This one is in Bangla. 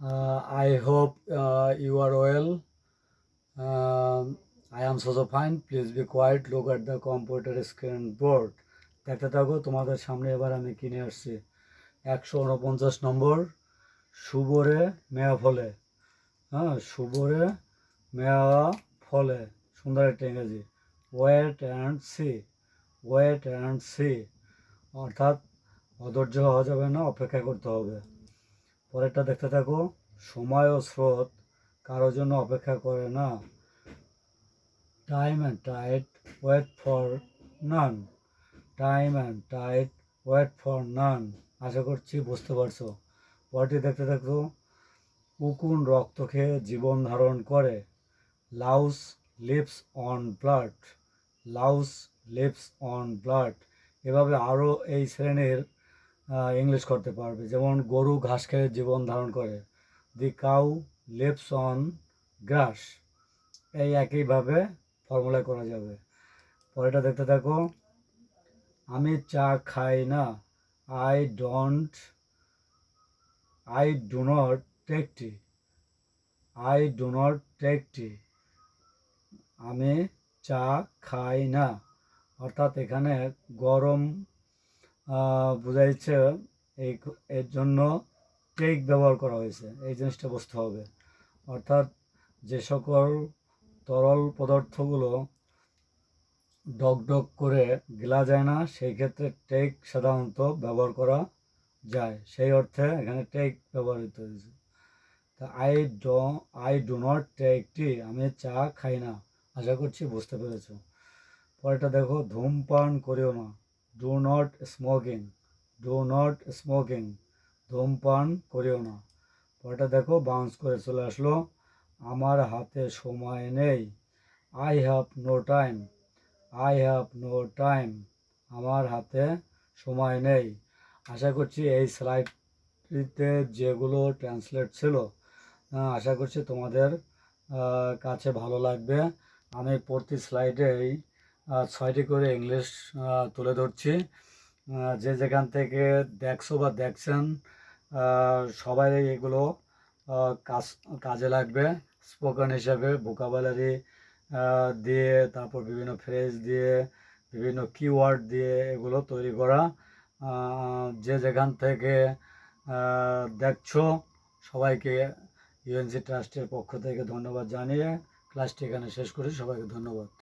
Uh, I hope uh, you are well. Um I am so fine. Please be quiet. Look at the computer screen board. দেখতে থাকো তোমাদের সামনে এবার আমি কিনে আসছি একশো উনপঞ্চাশ নম্বর সুবরে মেয়া ফলে হ্যাঁ সুবরে মেয়া ফলে সুন্দর একটা ইংরেজি wait and see wait and see অর্থাৎ অধৈর্য হওয়া যাবে না অপেক্ষা করতে হবে পরেরটা দেখতে থাকো। সময় ও স্রোত কারোর জন্য অপেক্ষা করে না। Time and tide wait for none time and tide wait for none আশা করছি বুঝতে পারছ। পরটি দেখতে থাকো। উকুন রক্ত খেয়ে জীবন ধারণ করে। Louse lives on blood. Louse lives on blood. এভাবে আরও এই শ্রেণির ইংলিশ করতে পারবে। যেমন, গরু ঘাস খেয়ে জীবন ধারণ করে। The cow leaps on grass এই একইভাবে ফর্মুলা করা যাবে। পরেটা দেখতে থাকো। আমি চা খাই না। I don't I do not take tea I do not take tea আমি চা খাই না। অর্থাৎ এখানে গরম বোঝাইছে এই এর জন্য টেক ব্যবহার করা হয়েছে। এই জিনিসটা বুঝতে হবে। অর্থাৎ যে সকল তরল পদার্থগুলো ডক ডক করে গেলা যায় না, সেই ক্ষেত্রে টেক সাধারণত ব্যবহার করা যায়। সেই অর্থে এখানে টেক ব্যবহৃত হয়েছে। তা I do, I do not take tea, আমি চা খাই না। আশা করছি বুঝতে পেরেছ। পরেরটা দেখো, ধূমপান করিও না। Do not smoking do not smoking ধূমপান করিও না। পরেরটা দেখো বাউন্স করে চলে আসলো। আমার হাতে সময় নেই। I have no time I have no time আমার হাতে সময় নেই। আশা করছি এই স্লাইডটিতে যেগুলো ট্রান্সলেট ছিল আশা করছি তোমাদের কাছে ভালো লাগবে। আমি প্রতি স্লাইডেই ছয়টি করে ইংলিশ তুলে ধরছি। যে যেখান থেকে দেখছ বা দেখছেন সবাই এগুলো কাজ, কাজে লাগবে। স্পোকেন হিসাবে ভোকাবুলারি দিয়ে, তারপর বিভিন্ন ফ্রেজ দিয়ে, বিভিন্ন কিওয়ার্ড দিয়ে এগুলো তৈরি করা। যে যেখান থেকে দেখছ, সবাইকে ইউএনসি ট্রাস্টের পক্ষ থেকে ধন্যবাদ জানিয়ে ক্লাসটি এখানে শেষ করি। সবাইকে ধন্যবাদ।